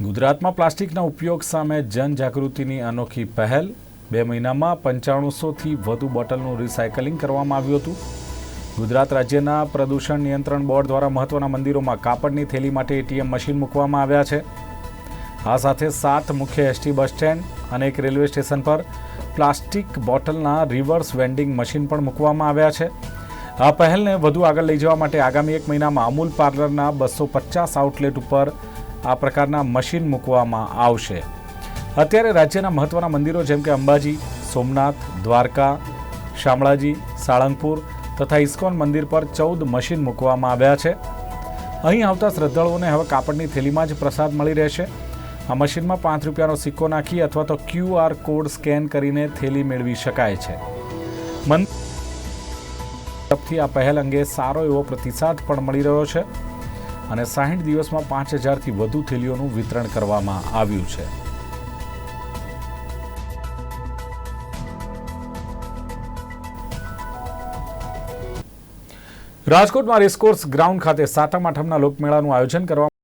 ગુજરાતમાં પ્લાસ્ટિકના ઉપયોગ સામે જનજાગૃતિની અનોખી પહેલ. બે મહિનામાં પંચાણુંસોથી વધુ બોટલનું રિસાયકલિંગ કરવામાં આવ્યું હતું. ગુજરાત રાજ્યના પ્રદૂષણ નિયંત્રણ બોર્ડ દ્વારા મહત્વના મંદિરોમાં કાપડની થેલી માટે એટીએમ મશીન મૂકવામાં આવ્યા છે. આ સાથે સાત મુખ્ય એસટી બસ સ્ટેન્ડ અને એક રેલવે સ્ટેશન પર પ્લાસ્ટિક બોટલના રિવર્સ વેન્ડિંગ મશીન પણ મૂકવામાં આવ્યા છે. આ પહેલને વધુ આગળ લઈ જવા માટે આગામી એક મહિનામાં અમૂલ પાર્લરના બસો પચાસ આઉટલેટ ઉપર આ પ્રકારના મશીન મૂકવામાં આવશે. અત્યારે રાજ્યના મહત્વના મંદિરો જેમ કે અંબાજી, સોમનાથ, દ્વારકા, શામળાજી, સાળંગપુર તથા ઇસ્કોન મંદિર પર ચૌદ મશીન મૂકવામાં આવ્યા છે. અહીં આવતા શ્રદ્ધાળુઓને હવે કાપડની થેલીમાં જ પ્રસાદ મળી રહેશે. આ મશીનમાં પાંચ રૂપિયાનો સિક્કો નાખી અથવા તો ક્યુઆર કોડ સ્કેન કરીને થેલી મેળવી શકાય છે. મન તરફથી આ પહેલ અંગે સારો એવો પ્રતિસાદ પણ મળી રહ્યો છે. અને સાહીઠ દિવસમાં પાંચ હજારથી વધુ થેલીઓનું વિતરણ કરવામાં આવ્યું છે. રાજકોટમાં રેસકોર્સ ગ્રાઉન્ડ ખાતે સાતમ આઠમના લોકમેળાનું આયોજન કરવામાં